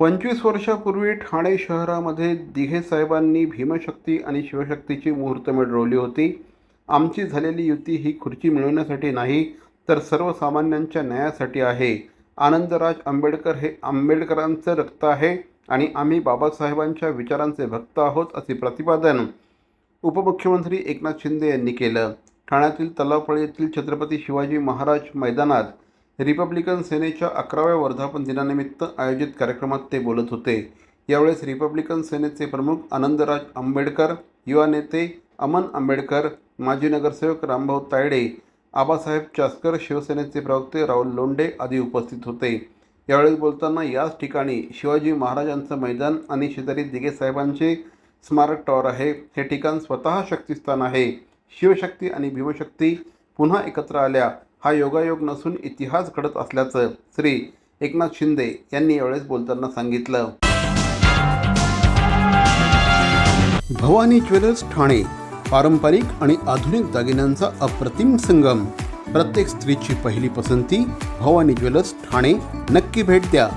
पंचवीस वर्षापूर्वी ठाणे शहरामध्ये दिघे साहेबांनी भीमशक्ती आणि शिवशक्तीची मुहूर्त मिळवली होती. आमची झालेली युती ही खुर्ची मिळवण्यासाठी नाही तर सर्वसामान्यांच्या न्यायासाठी आहे. आनंदराज आंबेडकर हे आंबेडकरांचं रक्त आहे आणि आम्ही बाबासाहेबांच्या विचारांचे भक्त आहोत असे प्रतिपादन उपमुख्यमंत्री एकनाथ शिंदे यांनी केलं. ठाण्यातील तलावफळी येथील छत्रपती शिवाजी महाराज मैदानात रिपब्लिकन सेनेच्या अकराव्या वर्धापन दिनानिमित्त आयोजित कार्यक्रमात ते बोलत होते. यावेळेस रिपब्लिकन सेनेचे प्रमुख आनंदराज आंबेडकर युवा नेते अमन आंबेडकर माजी नगरसेवक रामभाऊ तायडे आबासाहेब चास्कर शिवसेनेचे प्रवक्ते राहुल लोंढे आदी उपस्थित होते. यावेळी बोलताना याच ठिकाणी शिवाजी महाराजांचं मैदान आणि शेजारी दिघे साहेबांचे स्मारक टॉवर आहे. हे ठिकाण स्वतः शक्तिस्थान आहे. शिवशक्ती आणि भीमशक्ती पुन्हा एकत्र आल्या. हा योगायोग नसून इतिहास घडत असल्याचं श्री एकनाथ शिंदे यांनी यावेळेस बोलताना सांगितलं. भवानी ज्वेलर्स ठाणे पारंपरिक आणि आधुनिक दागिन्यांचा अप्रतिम संगम. प्रत्येक स्त्रीची पहिली पसंती भवानी ज्वेलर्स ठाणे. नक्की भेट द्या.